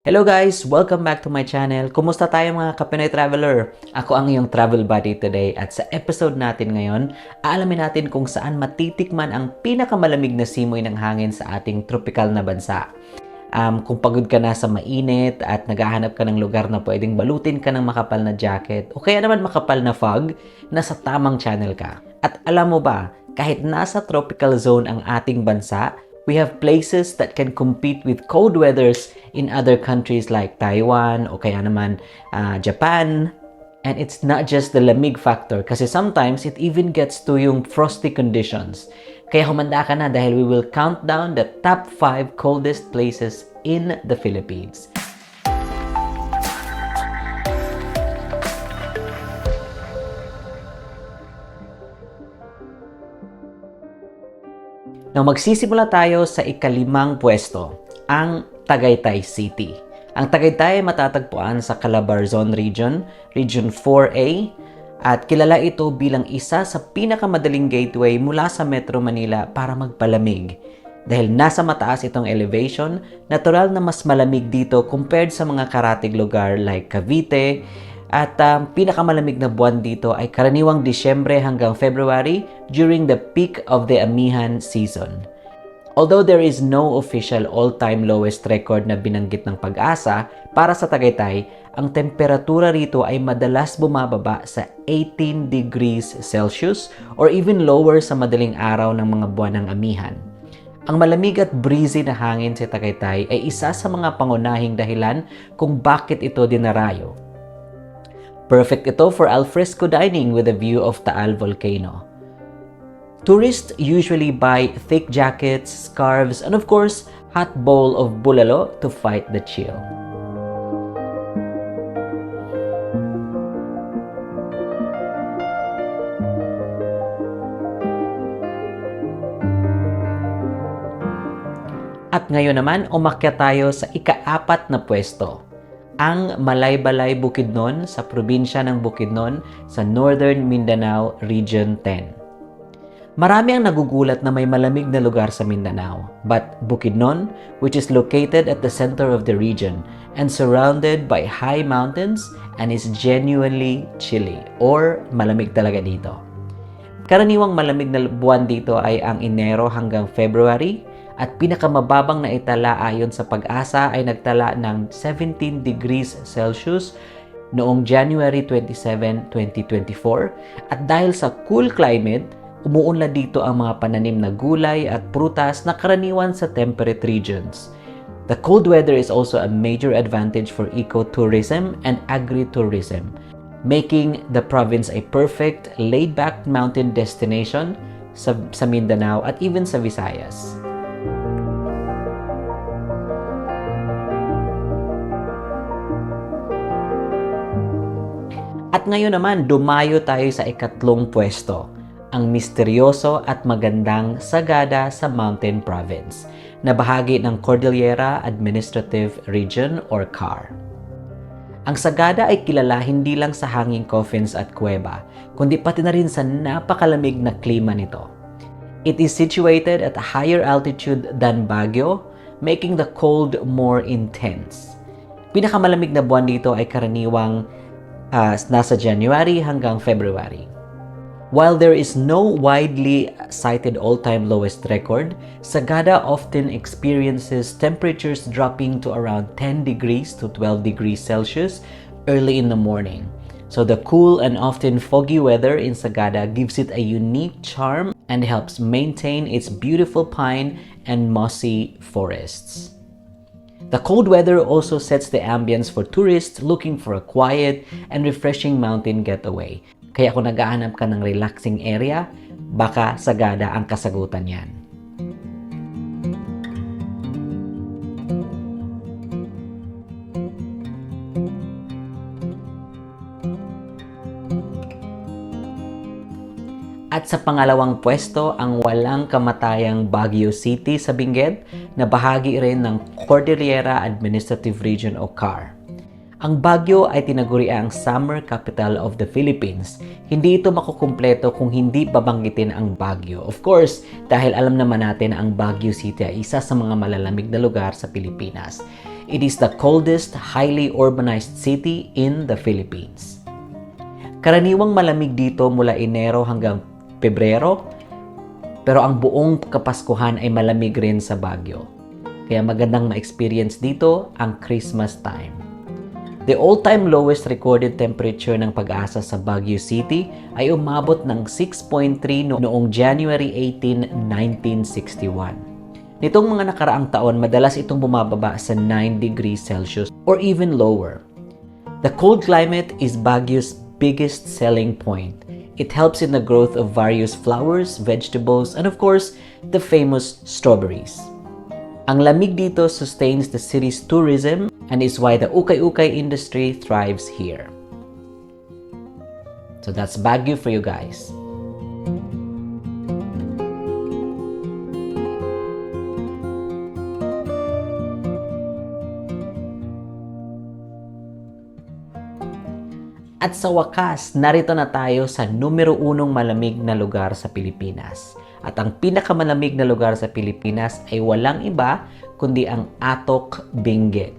Hello guys! Welcome back to my channel. Kumusta tayo mga Kapinoy Traveler? Ako ang iyong travel buddy today at sa episode natin ngayon, aalamin natin kung saan matitikman ang pinakamalamig na simoy ng hangin sa ating tropical na bansa. Um, kung pagod ka na sa mainit at naghahanap ka ng lugar na pwedeng balutin ka ng makapal na jacket o kaya naman makapal na fog, nasa tamang channel ka. At alam mo ba, kahit nasa tropical zone ang ating bansa, we have places that can compete with cold weathers in other countries like Taiwan o kaya naman ah, Japan. And it's not just the lamig factor kasi sometimes it even gets to yung frosty conditions. Kaya humanda ka na dahil we will count down the top 5 coldest places in the Philippines. Now magsisimula tayo sa ikalimang pwesto, ang Tagaytay City. Ang Tagaytay ay matatagpuan sa Calabarzon Region, Region 4A, at kilala ito bilang isa sa pinakamadaling gateway mula sa Metro Manila para magpalamig. Dahil nasa mataas itong elevation, natural na mas malamig dito compared sa mga karatig lugar like Cavite, at ang pinakamalamig na buwan dito ay karaniwang Disyembre hanggang February during the peak of the amihan season. Although there is no official all-time lowest record na binanggit ng pag-asa, para sa Tagaytay, ang temperatura rito ay madalas bumababa sa 18 degrees Celsius or even lower sa madaling araw ng mga buwan ng amihan. Ang malamig at breezy na hangin sa Tagaytay ay isa sa mga pangunahing dahilan kung bakit ito dinarayo. Perfect ito for alfresco dining with a view of Taal Volcano. Tourists usually buy thick jackets, scarves, and of course, hot bowl of bulalo to fight the chill. At ngayon naman, umakyat tayo sa ikaapat na pwesto, ang Malaybalay Bukidnon sa probinsya ng Bukidnon sa Northern Mindanao Region 10. Marami ang nagugulat na may malamig na lugar sa Mindanao, but Bukidnon, which is located at the center of the region and surrounded by high mountains and is genuinely chilly or malamig talaga dito. Karaniwang malamig na buwan dito ay ang Enero hanggang February at pinakamababang na itala ayon sa pag-asa ay nagtala ng 17 degrees Celsius noong January 27, 2024 at dahil sa cool climate, umuunlad dito ang mga pananim na gulay at prutas na karaniwan sa temperate regions. The cold weather is also a major advantage for ecotourism and agritourism, making the province a perfect laid-back mountain destination sa, sa Mindanao at even sa Visayas. At ngayon naman, dumayo tayo sa ikatlong pwesto, ang misteryoso at magandang Sagada sa Mountain Province, na bahagi ng Cordillera Administrative Region or CAR. Ang Sagada ay kilala hindi lang sa hanging coffins at kuweba, kundi pati na rin sa napakalamig na klima nito. It is situated at a higher altitude than Baguio, making the cold more intense. Pinakamalamig na buwan dito ay karaniwang uh, nasa January hanggang February. While there is no widely cited all-time lowest record, Sagada often experiences temperatures dropping to around 10 degrees to 12 degrees Celsius early in the morning. So the cool and often foggy weather in Sagada gives it a unique charm and helps maintain its beautiful pine and mossy forests. The cold weather also sets the ambience for tourists looking for a quiet and refreshing mountain getaway. Kaya kung naghahanap ka ng relaxing area, baka Sagada ang kasagutan yan. At sa pangalawang pwesto, ang walang kamatayang Baguio City sa Benguet na bahagi rin ng Cordillera Administrative Region o CAR. Ang Baguio ay tinaguri ang summer capital of the Philippines. Hindi ito makukumpleto kung hindi babanggitin ang Baguio. Of course, dahil alam naman natin na ang Baguio City ay isa sa mga malalamig na lugar sa Pilipinas. It is the coldest, highly urbanized city in the Philippines. Karaniwang malamig dito mula Enero hanggang Pebrero, pero ang buong Kapaskuhan ay malamig rin sa Baguio. Kaya magandang ma-experience dito ang Christmas time. The all-time lowest recorded temperature ng pag-asa sa Baguio City ay umabot ng 6.3 no- noong January 18, 1961. Nitong mga nakaraang taon, madalas itong bumababa sa 9 degrees Celsius or even lower. The cold climate is Baguio's biggest selling point. It helps in the growth of various flowers, vegetables, and of course, the famous strawberries. Ang lamig dito sustains the city's tourism and is why the ukay-ukay industry thrives here. So that's Baguio for you guys. At sa wakas, narito na tayo sa numero unong malamig na lugar sa Pilipinas. At ang pinakamalamig na lugar sa Pilipinas ay walang iba kundi ang Atok Benguet.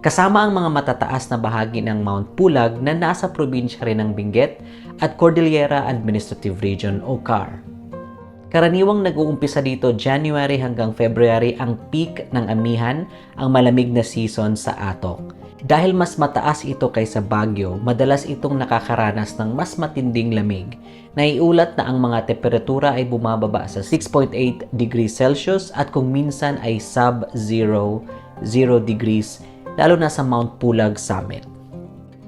Kasama ang mga matataas na bahagi ng Mount Pulag na nasa probinsya rin ng Benguet at Cordillera Administrative Region o CAR. Karaniwang nag-uumpisa dito January hanggang February ang peak ng amihan, ang malamig na season sa Atok. Dahil mas mataas ito kaysa Baguio, madalas itong nakakaranas ng mas matinding lamig. Naiulat na ang mga temperatura ay bumababa sa 6.8 degrees Celsius at kung minsan ay sub-0, 0 degrees, lalo na sa Mount Pulag Summit.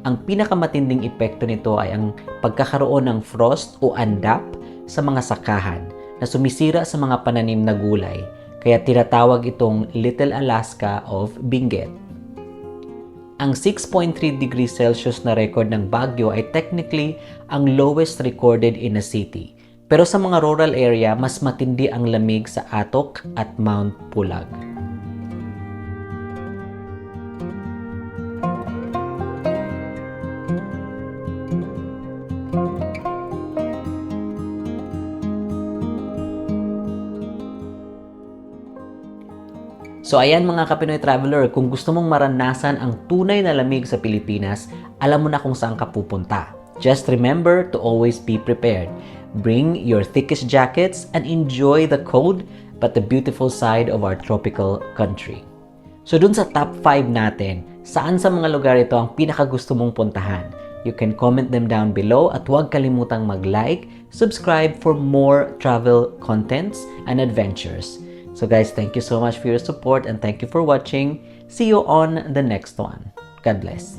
Ang pinakamatinding epekto nito ay ang pagkakaroon ng frost o andap sa mga sakahan na sumisira sa mga pananim na gulay, kaya tinatawag itong Little Alaska of Benguet. Ang 6.3 degrees Celsius na record ng Baguio ay technically ang lowest recorded in a city. Pero sa mga rural area, mas matindi ang lamig sa Atok at Mount Pulag. So ayan mga Kapinoy Traveler, kung gusto mong maranasan ang tunay na lamig sa Pilipinas, alam mo na kung saan ka pupunta. Just remember to always be prepared. Bring your thickest jackets and enjoy the cold but the beautiful side of our tropical country. So dun sa top 5 natin, saan sa mga lugar ito ang pinakagusto mong puntahan? You can comment them down below at huwag kalimutang mag-like, subscribe for more travel contents and adventures. So guys, thank you so much for your support and thank you for watching. See you on the next one. God bless.